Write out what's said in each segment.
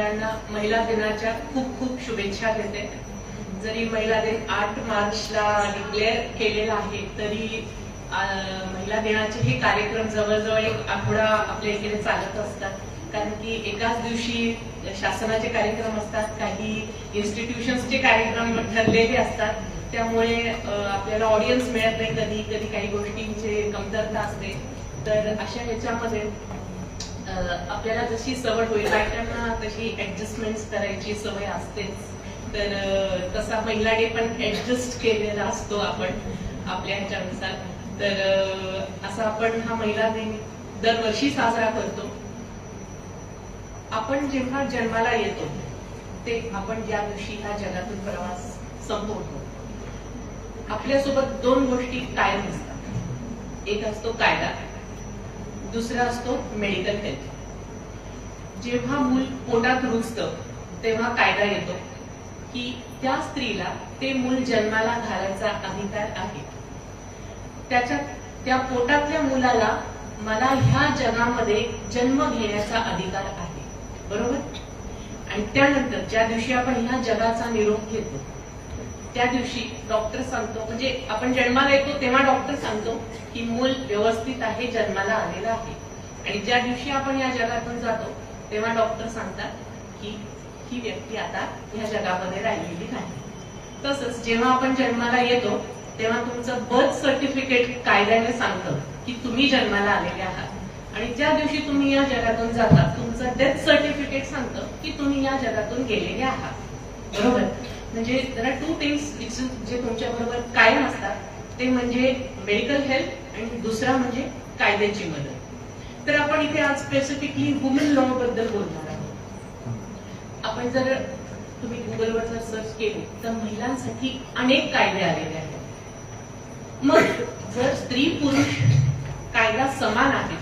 सगळ्यांना महिला दिनाच्या खूप खूप शुभेच्छा देते. जरी महिला दिन आठ मार्चला डिक्लेअर केलेला आहे तरी महिला दिनाचे हे कार्यक्रम जवळजवळ एक आठवडा आपल्या इकडे चालत असतात. कारण की एकाच दिवशी शासनाचे कार्यक्रम असतात काही इन्स्टिट्यूशन्सचे कार्यक्रम ठरलेले असतात. त्यामुळे आपल्याला ऑडियन्स मिळत नाही कधी कधी काही गोष्टींचे कमतरता असते. तर अशा ह्याच्यामध्ये आपल्याला जशी सवय होईल बायकांना तशी ऍडजस्टमेंट करायची सवय असतेच. तर तसा महिला डे पण ऍडजस्ट केलेला असतो आपण आपल्या ह्याच्यानुसार तर असा आपण हा महिला दिन दरवर्षी साजरा करतो. आपण जेव्हा जन्माला येतो ते आपण ज्या दिवशी हा जगातून प्रवास संपवतो आपल्यासोबत दोन गोष्टी कायम असतात. एक असतो कायदा दुसरा असतो मेडिकल हेल्थ जेव्हा मूल पोटात रुजतं तेव्हा कायदा येतो की त्या स्त्रीला ते मूल जन्माला घालायचा अधिकार आहे. त्याच्यात त्या पोटातल्या मुलाला मला ह्या जगामध्ये जन्म घेण्याचा अधिकार आहे. बरोबर? आणि त्यानंतर ज्या दिवशी आपण ह्या जगाचा निरोप घेतो त्या दिवशी डॉक्टर सांगतो म्हणजे आपण जन्माला येतो तेव्हा डॉक्टर सांगतो की मूल व्यवस्थित आहे जन्माला आलेलं आहे. आणि ज्या दिवशी आपण या जगातून जातो तेव्हा डॉक्टर सांगतात की ही व्यक्ती आता या जगामध्ये राहिलेली नाही. तसंच जेव्हा आपण जन्माला येतो तेव्हा तुमचं बर्थ सर्टिफिकेट कायद्याने सांगतं की तुम्ही जन्माला आलेले आहात. आणि ज्या दिवशी तुम्ही या जगातून जाता तुमचं डेथ सर्टिफिकेट सांगतं की तुम्ही या जगातून गेलेले आहात. बरोबर? म्हणजे जरा टू थिंग्स जे तुमच्या बरोबर कायम असतात. ते म्हणजे मेडिकल हेल्थ आणि दुसरा म्हणजे कायद्याची मदत. तर आपण इथे आज स्पेसिफिकली वुमेन लॉ बद्दल बोलणार आहोत. आपण जर तुम्ही गुगलवर जर सर्च केले तर महिलांसाठी अनेक कायदे आलेले आहेत. मग जर स्त्री पुरुष कायदा समान आहे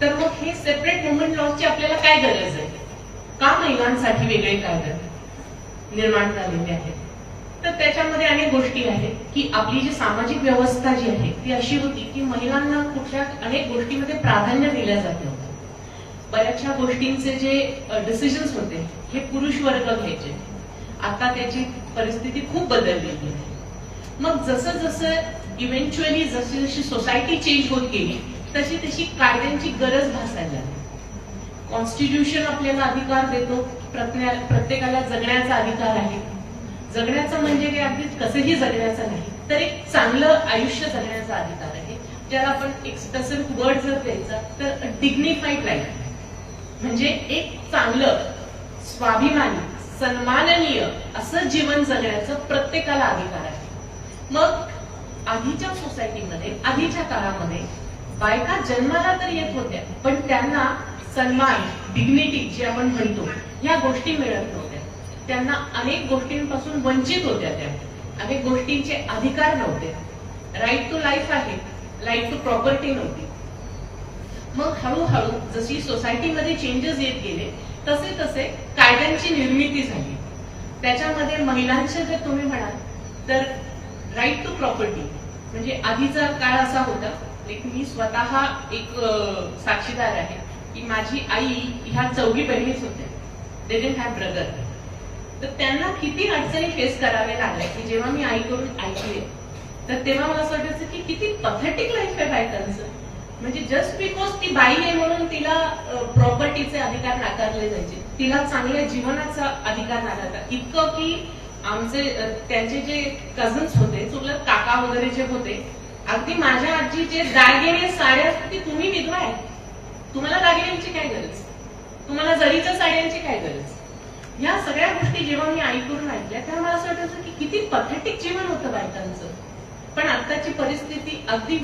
तर मग हे सेपरेट वुमेन लॉची आपल्याला काय गरज आहे? का महिलांसाठी वेगळे कायदे? निर्माण झालेले आहेत. तर त्याच्यामध्ये अनेक गोष्टी आहेत की आपली जी सामाजिक व्यवस्था जी आहे ती अशी होती की महिलांना कुठल्या अनेक गोष्टीमध्ये प्राधान्य दिलं जात नव्हतं. बऱ्याचशा गोष्टींचे जे डिसिजन्स होते हे पुरुष वर्ग घ्यायचे. आता त्याची परिस्थिती खूप बदललेली आहे. मग जसं जसं इव्हेंच्युअली जशी जशी सोसायटी चेंज होत गेली तशी तशी कायद्यांची गरज भासायला लागली. कॉन्स्टिट्यूशन आपल्याला अधिकार देतो प्रत्येकाला जगण्याचा अधिकार आहे. जगण्याचं म्हणजे काही अगदी कसंही जगण्याचं नाही तर एक चांगलं आयुष्य जगण्याचा अधिकार आहे. ज्याला आपण एक स्पेसिफिक वर्ड जर द्यायचा तर डिग्निफाईड लाईफ म्हणजे एक चांगलं स्वाभिमानी सन्माननीय असं जीवन जगण्याचं प्रत्येकाला अधिकार आहे. मग आधीच्या सोसायटीमध्ये आधीच्या काळामध्ये बायका जन्माला तर येत होत्या पण त्यांना सन्मान डिग्निटी जे आपण म्हणतो या गोष्टी मिळत नव्हत्या. त्यांना अनेक गोष्टींपासून वंचित होत्या त्या. अनेक गोष्टींचे अधिकार नव्हते. राईट टू लाईफ आहे राईट टू प्रॉपर्टी नव्हती. मग हळूहळू जशी सोसायटीमध्ये चेंजेस येत गेले तसे तसे कायद्यांची निर्मिती झाली. त्याच्यामध्ये महिलांचे जर तुम्ही म्हणाल तर राईट टू प्रॉपर्टी म्हणजे आधीचा काळ असा होता एक मी स्वतः एक साक्षीदार आहे. की माझी आई ह्या चौघी बहिणीच होत्या. दे डेंट हॅव ब्रदर तर त्यांना किती अडचणी फेस कराव्या लागल्या की जेव्हा मी आईकडून ऐकले तर तेव्हा मला असं वाटायचं की किती पथेटिक लाईफ आहे बायकांचं. म्हणजे जस्ट बिकॉज ती बाई आहे म्हणून तिला प्रॉपर्टीचे अधिकार नाकारले जायचे तिला चांगल्या जीवनाचा अधिकार नाकारला. इतकं की आमचे त्यांचे जे कझन्स होते चुलत काका वगैरे जे होते अगदी माझ्या आजी जे दागिने साड्या की तुम्ही विधवा आहे तुम्हाला दागिन्यांची काय गरज? तुम्हाला जरीच्या साड्यांची काय गरज? या सगळ्या गोष्टी जेव्हा मी ऐकून ऐकल्या तेव्हा मला असं वाटायचं की किती पथेटिक जीवन होतं बायकांचं. पण आताची परिस्थिती अगदी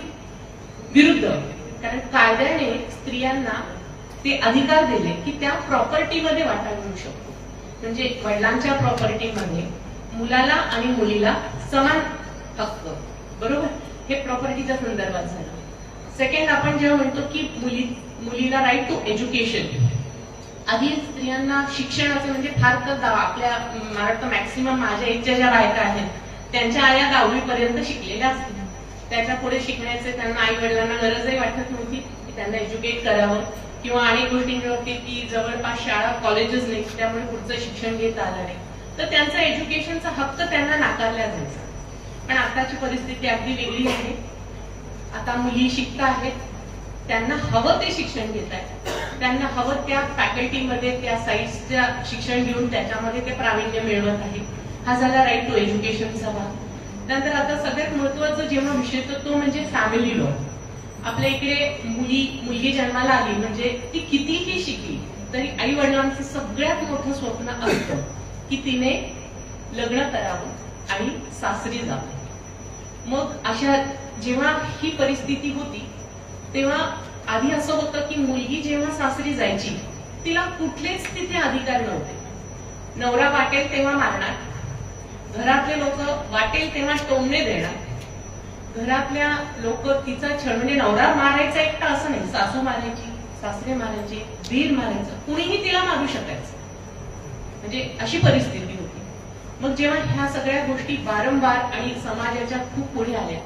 विरुद्ध. कारण कायद्याने स्त्रियांना ते अधिकार दिले की त्या प्रॉपर्टीमध्ये वाटा घेऊ शकतो. म्हणजे वडिलांच्या प्रॉपर्टीमध्ये मुलाला आणि मुलीला समान हक्क. बरोबर? हे प्रॉपर्टीच्या संदर्भात झालं. सेकंड आपण जेव्हा म्हणतो की मुली मुलीला राईट टू एज्युकेशन आधी स्त्रियांना शिक्षणाचं म्हणजे फार तर आपल्या मला वाटतं मॅक्सिमम माझ्या एजच्या ज्या बायका आहेत त्यांच्या आया दहावीपर्यंत शिकलेल्या असतील. त्याच्या पुढे शिकण्याचे त्यांना आई वडिलांना गरजही वाटत नव्हती की त्यांना एज्युकेट करावं. किंवा अनेक गोष्टींच्या बाबतीत की जवळपास शाळा कॉलेजेस नाही त्यामुळे पुढचं शिक्षण घेता आलं नाही. तर त्यांचा एज्युकेशनचा हक्क त्यांना नाकारला जायचा. पण आताची परिस्थिती अगदी वेगळी आहे. आता मुली शिकता आहेत त्यांना हवं ते शिक्षण घेत आहेत. त्यांना हवं त्या फॅकल्टीमध्ये त्या साईट्सच्या शिक्षण घेऊन त्याच्यामध्ये ते प्रावीण्य मिळवत आहे हा झाला राईट टू एज्युकेशनचा भाग नंतर आता सगळ्यात महत्वाचं जेव्हा विषय तो तो म्हणजे फॅमिली लॉ आपल्या इकडे मुली मुलगी जन्माला आली म्हणजे ती कितीही शिकली तरी आई वडिलांचं सगळ्यात मोठं स्वप्न असतं की तिने लग्न करावं आणि सासरी जावं. मग अशा जेव्हा ही परिस्थिती होती तेव्हा आधी असं होतं की मुलगी जेव्हा सासरी जायची तिला कुठलेच तिथे अधिकार नव्हते. नवरा वाटेल तेव्हा मारणार. घरातले लोक वाटेल तेव्हा टोमणे देणार. घरातल्या लोक तिचा छळ म्हणजे नवरा मारायचा एकटा असं नाही. सासू मारायची सासरे मारायचे दीर मारायचं. कुणीही तिला मारू शकायचं. म्हणजे अशी परिस्थिती होती. मग जेव्हा ह्या सगळ्या गोष्टी वारंवार आणि समाजाच्या खूप पुढे आल्या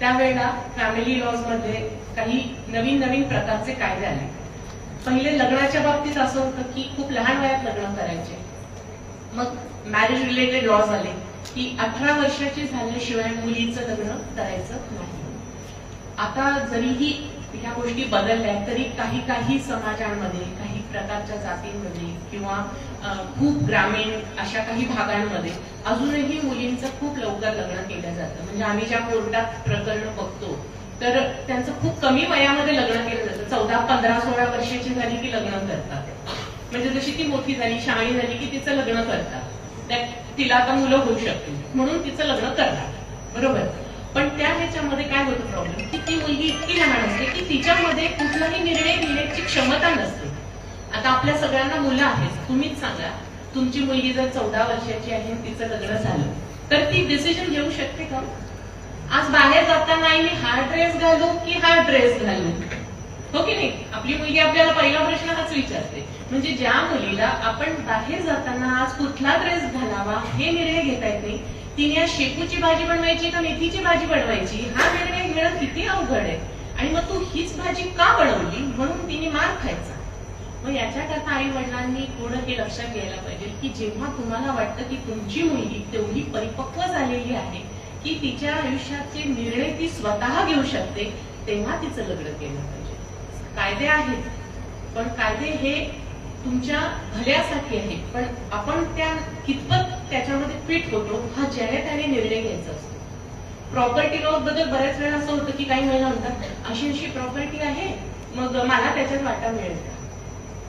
त्यावेळेला फॅमिली लॉजमध्ये काही नवीन नवीन प्रकारचे कायदे आले. पहिले लग्नाच्या बाबतीत असं होतं की खूप लहान वयात लग्न करायचे. मग मॅरेज रिलेटेड लॉज आले की अठरा वर्षाची झाल्याशिवाय मुलीचं लग्न करायचं नाही. आता जरीही ह्या गोष्टी बदलल्या तरी काही काही समाजांमध्ये काही प्रकारच्या जातींमध्ये किंवा खूप ग्रामीण अशा काही भागांमध्ये अजूनही मुलींचं खूप लवकर लग्न केलं जातं. म्हणजे आम्ही ज्या कोर्टात प्रकरण बघतो तर त्यांचं खूप कमी वयामध्ये लग्न केलं जातं. चौदा पंधरा सोळा वर्षाची झाली की लग्न करतात. म्हणजे जशी ती मोठी झाली शाळी झाली की तिचं लग्न करतात. त्या- तिला आता मुलं होऊ शकतील. म्हणून तिचं लग्न करतात. बरोबर? पण त्या ह्याच्यामध्ये काय होतं प्रॉब्लेम की ती मुलगी इतकी लहान असते की तिच्यामध्ये कुठलाही निर्णय घेण्याची क्षमता नसते. आता आपल्या सगळ्यांना मुलं आहेत. तुम्हीच सांगा. तुमची मुलगी जर चौदा वर्षाची आहे तिचं लग्न झालं तर ती डिसिजन घेऊ शकते का? आज बाहेर जाताना मी हा ड्रेस घालू की हा ड्रेस घालू? हो की नाही? आपली मुलगी आपल्याला पहिला प्रश्न हाच विचारते. म्हणजे ज्या मुलीला आपण बाहेर जाताना आज कुठला ड्रेस घालावा हे निर्णय घेता येत नाही. तिने आज शेपूची भाजी बनवायची का मेथीची भाजी बनवायची? हा निर्णय घेणं किती अवघड आहे. आणि मग तू हीच भाजी का बनवली म्हणून तिने मार खायचा? मग याच्याकरता आई वडिलांनी थोडं हे लक्षात घ्यायला पाहिजे की जेव्हा तुम्हाला वाटतं की तुमची मुलगी तेवढी परिपक्व झालेली आहे की तिच्या आयुष्याचे निर्णय ती स्वतः घेऊ शकते तेव्हा तिचं लग्न केलं पाहिजे. कायदे आहेत पण कायदे हे तुमच्या भल्यासाठी आहे. पण आपण त्या कितपत त्याच्यामध्ये फिट होतो हा ज्याने त्याने निर्णय घ्यायचा असतो. प्रॉपर्टी लॉ बद्दल बऱ्याच वेळा असं होतं की काही महिला म्हणतात अशी अशी प्रॉपर्टी आहे मग मला त्याच्यात वाटा मिळेल का?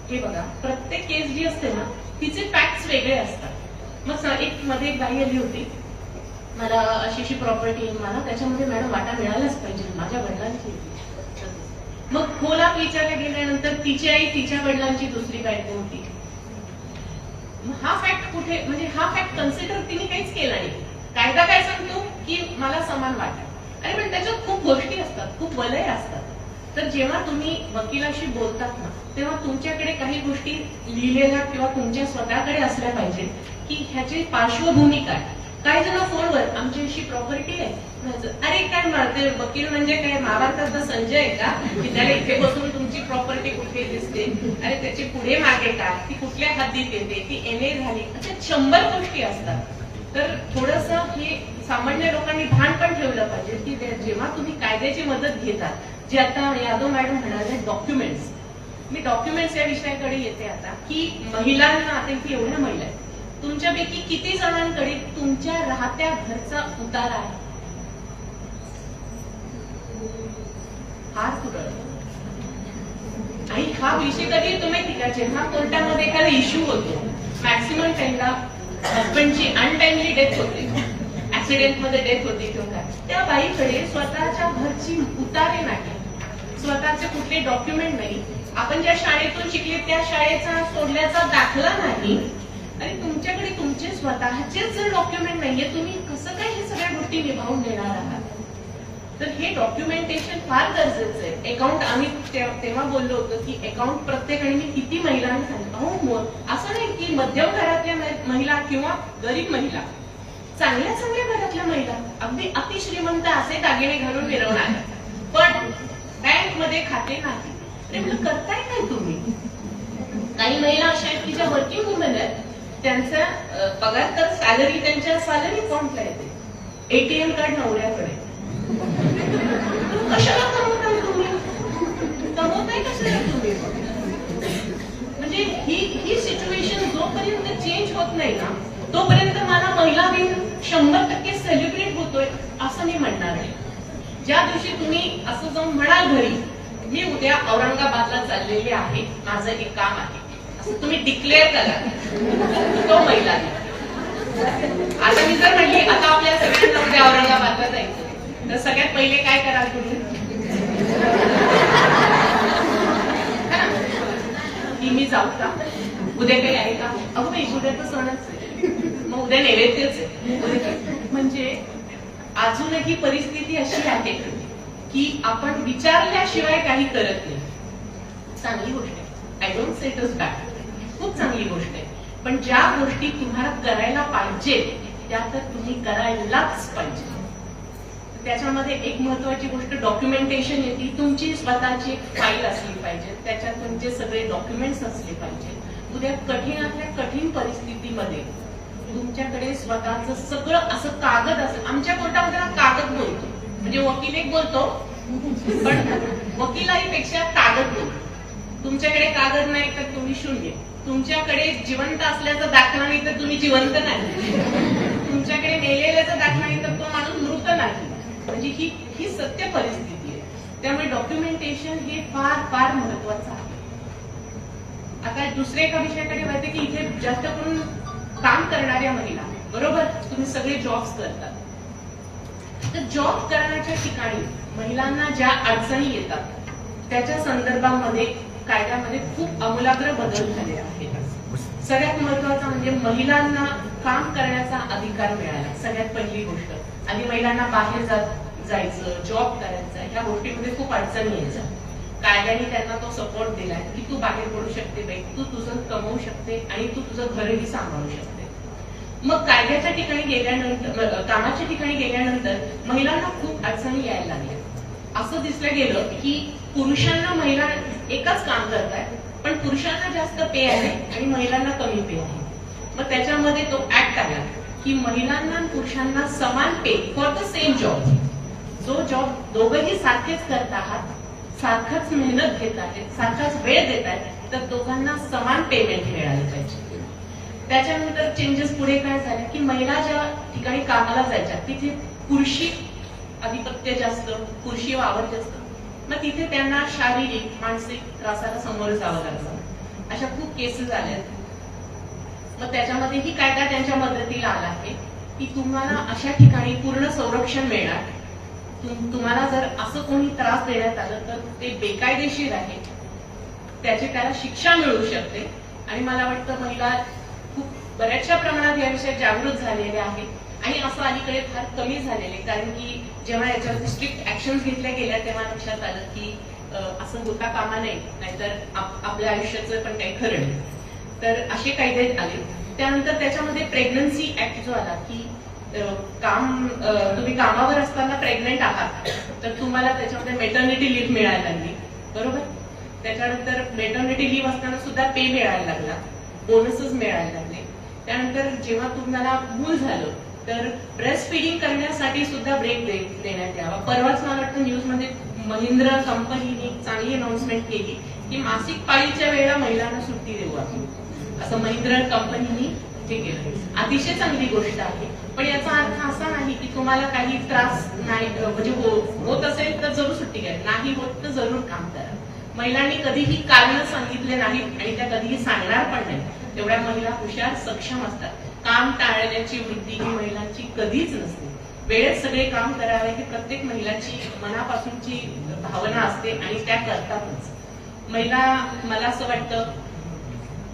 हे बघा प्रत्येक केस जी असते ना तिचे फॅक्ट्स वेगळे असतात. मग एक मध्ये एक बाई आली होती मला अशी अशी प्रॉपर्टी आहे मला त्याच्यामध्ये मॅडम वाटा मिळालाच पाहिजे माझ्या वडिलांची. मग खोलात विचारल्या गेल्यानंतर तिची आई तिच्या वडिलांची दुसरी बायको होती. हा फॅक्ट कुठे म्हणजे हा फॅक्ट कन्सिडर तिने काहीच केला नाही. कायदा काय सांगतो? की मला समान वाटा. अरे पण त्याच्यात खूप गोष्टी असतात खूप वलय असतात. तर जेव्हा तुम्ही वकिलाशी बोलतात ना तेव्हा तुमच्याकडे काही गोष्टी लिहिलेल्या किंवा तुमच्या स्वतःकडे असल्या पाहिजेत की ह्याची पार्श्वभूमी काय? काही जण फोनवर आमची अशी प्रॉपर्टी आहे अरे काय मारते वकील म्हणजे काय? महाभारतात संजय आहे का? की त्याला इथे बसून तुमची प्रॉपर्टी कुठे दिसते? अरे त्याची पुढे मागे काय? ती कुठल्या हद्दीत येते? ती एन ए झाली. अशा शंभर गोष्टी असतात. तर थोडस हे सामान्य लोकांनी भान पण ठेवलं पाहिजे की जेव्हा तुम्ही कायद्याची मदत घेतात जे आता यादव मॅडम म्हणाले डॉक्युमेंट्स मी डॉक्युमेंट्स या विषयाकडे येते आता की महिलांना आता इथे एवढ्या महिला आहेत तुमच्यापैकी किती जणांकडे तुमच्या राहत्या घरचा उतारा आहे? हार आणि हा विषय कधी तुम्ही माहिती का जेव्हा कोर्टामध्ये एखादा इश्यू होतो मॅक्सिमम टाइमला हस्बंडची अनटाइमली डेथ होते. ऍक्सिडेंटमध्ये डेथ होते किंवा त्या बाईकडे स्वतःच्या घरची उतारे नाही स्वतःचे कुठले डॉक्युमेंट नाही. आपण ज्या शाळेतून शिकले त्या शाळेचा सोडल्याचा दाखला नाही. आणि तुमच्याकडे तुमचे स्वतःचेच जर डॉक्युमेंट नाहीये तुम्ही कसं काय हे सगळ्या गोष्टी निभावून देणार आहात? तर हे डॉक्युमेंटेशन फार गरजेचं आहे. अकाउंट आम्ही तेव्हा बोललो होतो की अकाउंट प्रत्येकाने मी किती महिलांना सांगितलं अहो असं नाही की मध्यम घरातल्या महिला किंवा गरीब महिला चांगल्या चांगल्या घरातल्या महिला अगदी अतिश्रीमंत असे दागिने घालून मिरवणार पण बँकमध्ये खाते नाही. करताय काय तुम्ही? काही महिला अशा आहेत की ज्या वर्किंग वुमेन आहेत त्यांचा पगार तर सॅलरी त्यांच्या सॅलरी अकाउंटला येते. एटीएम कार्ड नवऱ्याकडे. कशाला कमवताय तुम्ही? कमवताय कशाला तुम्ही? म्हणजे ही ही सिच्युएशन जोपर्यंत चेंज होत नाही ना तोपर्यंत मला महिला दिन शंभर टक्के सेलिब्रेट होतोय असं मी म्हणणार आहे. ज्या दिवशी तुम्ही असं जाऊन म्हणाल घरी मी उद्या औरंगाबादला चाललेले आहे माझं एक काम आहे. असं तुम्ही डिक्लेअर करा. तो महिला. आता मी जर म्हणली आता आपल्या सगळ्यांना उद्या औरंगाबादला जायचं तर सगळ्यात पहिले काय कराल तुम्ही? की मी जाऊ का? उद्या काही आहे का? अगो नाही उद्या तर सणच आहे. मग उद्या नैवेद्यच आहे. उद्या म्हणजे अजूनही परिस्थिती अशी आहे की आपण विचारल्याशिवाय काही करत नाही. चांगली गोष्ट आहे. I don't set us back खूप चांगली गोष्ट आहे. पण ज्या गोष्टी तुम्हाला करायला पाहिजे त्या तर तुम्ही करायलाच पाहिजे. त्याच्यामध्ये एक महत्वाची गोष्ट डॉक्युमेंटेशन येते तुमची स्वतःची एक फाईल असली पाहिजे. त्याच्यात तुमचे सगळे डॉक्युमेंट्स असले पाहिजे. उद्या कठीणातल्या कठीण परिस्थितीमध्ये तुमच्याकडे स्वतःच सगळं असं कागद असेल. आमच्या कोर्टामध्ये कागद बोलतो. म्हणजे वकील एक बोलतो पण वकिलाईपेक्षा कागद बोलतो. तुमच्याकडे कागद नाही तर तुम्ही शून्य. तुमच्याकडे जिवंत असल्याचं दाखला नाही तर तुम्ही जिवंत नाही. तुमच्याकडे मेलेल्याचा दाखला नाही तर तो माणूस मृत नाही. म्हणजे ही ही सत्य परिस्थिती आहे. त्यामुळे डॉक्युमेंटेशन हे फार फार महत्वाचं आहे. आता दुसऱ्या एका विषयाकडे माहिती की इथे जास्त करून काम करणाऱ्या महिला बरोबर? तुम्ही सगळे जॉब्स करतात. तर जॉब करण्याच्या ठिकाणी महिलांना ज्या अडचणी येतात त्याच्या संदर्भामध्ये कायद्यामध्ये खूप आमूलाग्र बदल झाले आहेत. सगळ्यात महत्त्वाचा म्हणजे महिलांना काम करण्याचा अधिकार मिळाला. सगळ्यात पहिली गोष्ट. आणि महिलांना बाहेर जात जायचं जॉब करायचा ह्या गोष्टीमध्ये खूप अडचणी यायच्या. कायद्याने त्यांना तो सपोर्ट दिलाय की तू बाहेर पडू शकते बाई तू तुझं कमवू शकते आणि तू तुझं घरही सांभाळू शकते. मग कायद्याच्या ठिकाणी गेल्यानंतर कामाच्या ठिकाणी गेल्यानंतर महिलांना खूप अडचणी यायला लागल्या. असं दिसलं गेलं की पुरुषांना महिला एकच काम करतायत पण पुरुषांना जास्त पे आहे आणि महिलांना कमी पे आहे. मग त्याच्यामध्ये तो ऍक्ट आला की महिलांना आणि पुरुषांना समान pay for the same job जो जॉब दोघंही सारखेच करत आहात सारखाच मेहनत घेत आहेत सारखाच वेळ देत आहेत तर दोघांना समान पेमेंट मिळाले पाहिजे. त्याच्यानंतर चेंजेस पुढे काय झाले? की महिला ज्या ठिकाणी कामाला जायच्या तिथे पुरुषी आधिपत्य जास्त पुरुषी वावर जास्त. मग तिथे त्यांना शारीरिक मानसिक त्रासाला समोर जावं लागलं अशा खूप केसेस आल्या. मग त्याच्यामध्ये काय कायदा त्यांच्या मदतीला आला आहे की तुम्हाला अशा ठिकाणी पूर्ण संरक्षण मिळणार. तुम्हाला जर असं कोणी त्रास देण्यात आलं तर ते बेकायदेशीर आहे. त्याची त्याला शिक्षा मिळू शकते. आणि मला वाटतं महिला खूप बऱ्याचशा प्रमाणात याविषयी जागृत झालेल्या आहेत. आणि असं अलीकडे फार कमी झालेले कारण की जेव्हा याच्यावर स्ट्रिक्ट ऍक्शन घेतल्या गेल्या तेव्हा लक्षात आलं की असं होता कामा नाही नाहीतर आपल्या आयुष्याचं पण काही खरं नाही. तर असे कायदे आले. त्यानंतर त्याच्यामध्ये प्रेग्नन्सी ऍक्ट जो आला की काम तुम्ही कामावर असताना प्रेग्नेंट आहात तर तुम्हाला त्याच्यामध्ये मेटर्निटी लिव्ह मिळायला लागली. बरोबर? त्याच्यानंतर मेटर्निटी लिव्ह असताना सुद्धा पे मिळायला लागला. बोनसेस मिळायला लागले. त्यानंतर जेव्हा तुम्हाला मूल झालं तर ब्रेस्ट फिडिंग करण्यासाठी सुद्धा ब्रेक देण्यात यावा. परवाच मला वाटतं न्यूजमध्ये महिंद्रा कंपनीने चांगली अनाउन्समेंट केली की मासिक पाळीच्या वेळेला महिलांना सुट्टी देऊ आपण. असं महिंद्रा कंपनीने हे केलं. अतिशय चांगली गोष्ट आहे. पण याचा अर्थ असा नाही की तुम्हाला काही त्रास नाही म्हणजे हो- होत असेल तर जरूर सुट्टी घ्या. नाही होत तर जरूर काम करा. महिलांनी कधीही कारण सांगितले नाहीत आणि त्या कधीही सांगणार पण नाही तेवढ्या महिला हुशार सक्षम असतात. काम टाळण्याची वृत्ती ही महिलांची कधीच नसते. वेळेत सगळे काम करावे ही प्रत्येक महिलाची मनापासूनची भावना असते आणि त्या करतातच. महिला मला असं वाटतं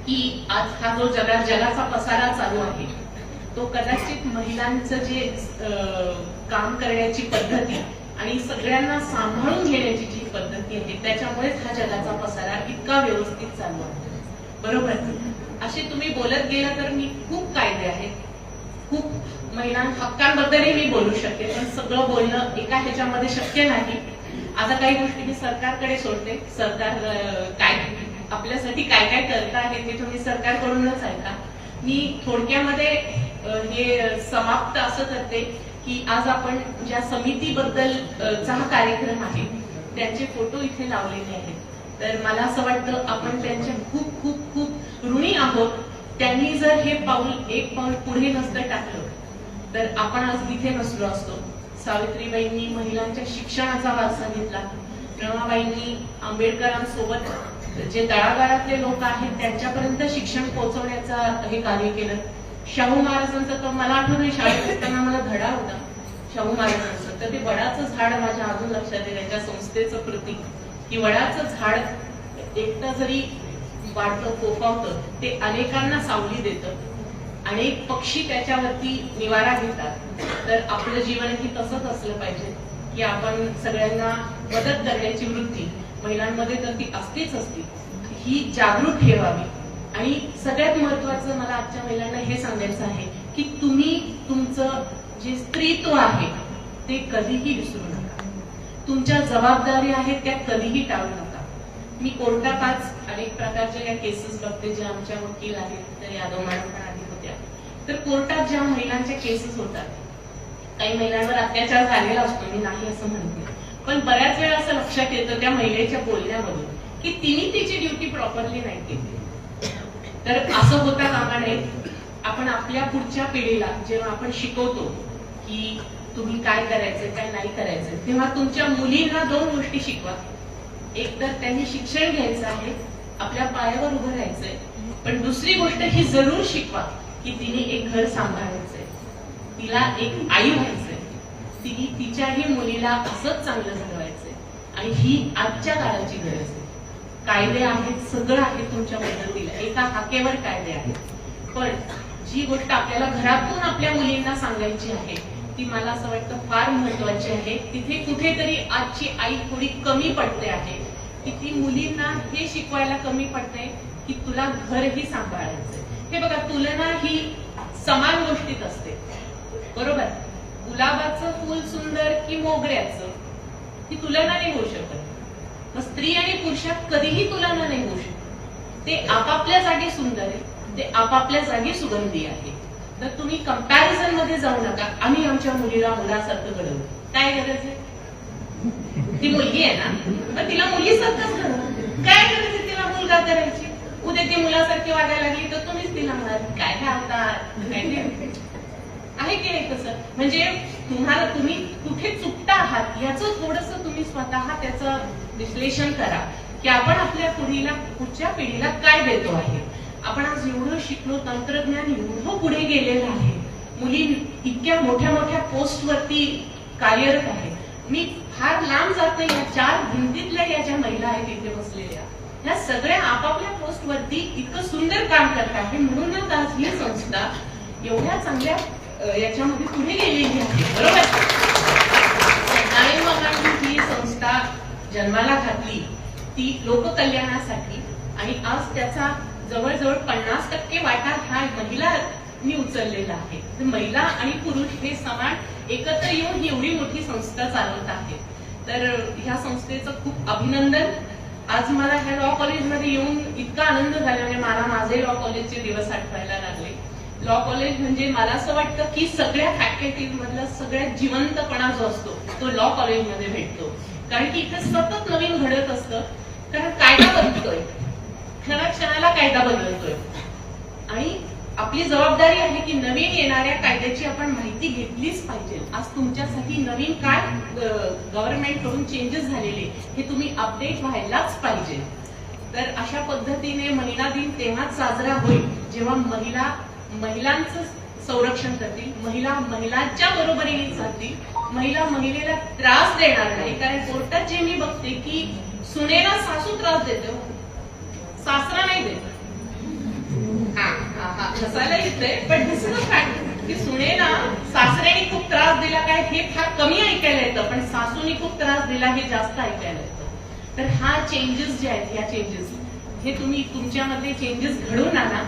की आज हा जो जगा जगाचा पसारा चालू आहे तो कदाचित महिलांचं जे अं, काम करण्याची पद्धती आणि सगळ्यांना सांभाळून घेण्याची जी पद्धती आहे त्याच्यामुळेच हा जगाचा पसारा इतका व्यवस्थित चालू आहे. बरोबर? असे तुम्ही बोलत गेला तर मी खूप कायदे आहेत. खूप महिला हक्कांबद्दलही मी बोलू शकते पण सगळं बोलणं एका ह्याच्यामध्ये शक्य नाही. आता काही गोष्टी मी सरकारकडे सोडते. सरकार काय आपल्यासाठी काय काय करत आहे ते तुम्ही सरकारकडूनच ऐका. मी थोडक्यामध्ये हे समाप्त असं करते की आज आपण ज्या समितीबद्दल चा हा कार्यक्रम आहे त्यांचे फोटो इथे लावलेले आहेत. तर मला असं वाटतं आपण त्यांच्या खूप खूप खूप ऋणी आहोत त्यांनी जर हे पाऊल एक पाऊल पुढे नसतं टाकलं तर आपण आज इथे नसलो असतो. सावित्रीबाईंनी महिलांच्या शिक्षणाचा वारसा घेतला. रमाबाईंनी आंबेडकरांसोबत जे तळागाळातले लोक आहेत त्यांच्यापर्यंत शिक्षण पोहोचवण्याचं हे कार्य केलं. शाहू महाराजांचं तर मला आठवण शाळेत असताना मला धडा होता शाहू महाराजांचं. तर ते वडाचं झाड माझ्या अजून लक्षात आहे त्यांच्या संस्थेचं प्रतीक. की वडाचं झाड एकटा जरी वाढतं फोफावतं ते अनेकांना सावली देतं. अनेक पक्षी त्याच्यावरती निवारा घेतात. तर आपलं जीवनही तसंच असलं पाहिजे की आपण सगळ्यांना मदत करण्याची वृत्ती महिलांमध्ये तर ती असतेच असते. ही जागरूक ठेवावी. आणि सगळ्यात महत्वाचं मला आजच्या महिलांना हे सांगायचं आहे की तुम्ही तुमचं जे स्त्रीत्व आहे ते कधीही विसरू नका. तुमच्या जबाबदारी आहेत त्या कधीही टाळू नका. मी कोर्टात आज अनेक प्रकारच्या या केसेस बघते जे आमच्या वकील आहेत तर यादव मॅडम पण आधी होत्या. तर कोर्टात ज्या महिलांच्या केसेस होतात काही महिलांवर अत्याचार झालेला असतो मी नाही असं म्हणते. पण बऱ्याच वेळा असं लक्षात येतं त्या महिलेच्या बोलण्यामधून की तिने तिची ड्युटी प्रॉपरली नाही केली. तर असं होता कामा नये आपण आपल्या पुढच्या पिढीला जेव्हा आपण शिकवतो की तुम्ही काय करायचं काय नाही करायचं तेव्हा तुमच्या मुलींना दोन गोष्टी शिकवा. एक तर त्यांनी शिक्षण घ्यायचं आहे आपल्या पायावर उभं राहायचंय. पण दुसरी गोष्ट ही जरूर शिकवा की तिने एक घर सांभाळायचंय. तिला एक आई व्हायचंय. तिने तिच्याही मुलीला असंच चांगलं घडवायचंय. आणि ही आजच्या काळाची गरज आहे. कायदे आहेत सगळं आहे तुमच्या मदतीला. एका हाकेवर कायदे आहेत. पण जी गोष्ट आपल्याला घरातून आपल्या मुलींना सांगायची आहे ती मला असं वाटतं फार महत्वाची आहे. तिथे कुठेतरी आजची आई थोडी कमी पडते आहे. की ती मुलींना हे शिकवायला कमी पडते की तुला घरही सांभाळायचंय. हे बघा तुलना ही समान गोष्टीत असते. बरोबर? गुलाबाचं फुल सुंदर की मोगऱ्याचं ही तुलना नाही होऊ शकत. मग स्त्री आणि पुरुषात कधीही तुलना नाही होऊ शकत. ते आपापल्या जागी सुंदर आहे ते आपापल्या जागी सुगंधी आहे. तर तुम्ही कंपॅरिझनमध्ये जाऊ नका. आम्ही आमच्या मुलीला मुलासारखं घडवलं काय गरज आहे? ती मुलगी आहे ना? पण तिला मुलीसारखंच घडवलं काय करायचं तिला मुलगा करायची? उद्या ती मुलासारखी वागायला लागली तर तुम्हीच तिला म्हणाल काय घालतात? काय आहे की नाही तसं? म्हणजे तुम्हाला तुम्ही कुठे चुकता आहात याचं थोडस तुम्ही स्वतः त्याचं विश्लेषण करा की आपण आपल्या पुढीला पुढच्या पिढीला काय देतो आहे? आपण आज एवढं शिकलो तंत्रज्ञान एवढं पुढे गेलेलं आहे. मुली इतक्या मोठ्या मोठ्या पोस्टवरती कार्यरत आहे मी फार लांब जाते या चार भिंतीतल्या या ज्या महिला आहेत इथे बसलेल्या ह्या सगळ्या आपापल्या पोस्ट वरती इतकं सुंदर काम करत आहे म्हणूनच आज ही संस्था एवढ्या चांगल्या याच्यामध्ये पुढे गेलेली आहे. बरोबर? सत्तावीस लोकांनी ही संस्था जन्माला घातली. ती लोककल्याणासाठी आणि आज त्याचा जवळजवळ पन्नास टक्के वाटा हा महिलांनी उचललेला आहे. महिला आणि पुरुष हे समान एकत्र येऊन एवढी मोठी संस्था चालवत आहे. तर ह्या संस्थेचं खूप अभिनंदन. आज मला ह्या लॉ कॉलेजमध्ये येऊन इतका आनंद झाला म्हणजे मला माझे लॉ कॉलेजचे दिवस आठवायला लागले. लॉ कॉलेज म्हणजे मला असं वाटतं की सगळ्या फॅकल्टीज मधला सगळ्यात जिवंतपणा जो असतो तो लॉ कॉलेजमध्ये भेटतो. कारण की इथे सतत नवीन घडत असतं. कारण कायदा बदलतोय. क्षणा क्षणाला कायदा बदलतोय. आणि आपली जबाबदारी आहे की नवीन येणाऱ्या कायद्याची आपण माहिती घेतलीच पाहिजे. आज तुमच्यासाठी नवीन काय गव्हर्नमेंटकडून चेंजेस झालेले हे तुम्ही अपडेट व्हायलाच पाहिजे. तर अशा पद्धतीने महिला दिन तेव्हाच साजरा होईल जेव्हा महिला महिलांचं संरक्षण करतील महिला महिलांच्या बरोबरीने चालतील महिला महिलेला त्रास देणार नाही. कारण कोर्टात जे मी बघते की सुनेला सासू त्रास देतो सासरा नाही देत. हसायला येते पण दिस इज फॅक्ट की सुनेना सासऱ्याने खूप त्रास दिला काय हे फार कमी ऐकायला येतं पण सासूने खूप त्रास दिला हे जास्त ऐकायला येतं. तर हा चेंजेस जे आहेत ह्या चेंजेस हे तुम्ही तुमच्यामध्ये चेंजेस घडवून आणा.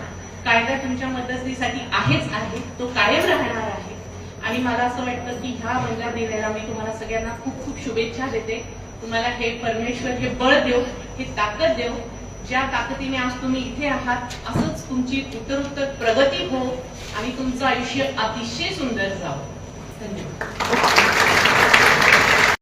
कायदा तुमच्या मदतीसाठी आहेच आहे तो कायम राहणार आहे. आणि मला असं वाटतं की ह्या महिला दिनाला मी तुम्हाला सगळ्यांना खूप खूप शुभेच्छा देते. तुम्हाला हे परमेश्वर हे बळ देव हे ताकद देव. ज्या ताकदीने आज तुम्ही इथे आहात असंच तुमची उत्तरोत्तर प्रगती हो आणि तुमचं आयुष्य अतिशय सुंदर जावं. धन्यवाद.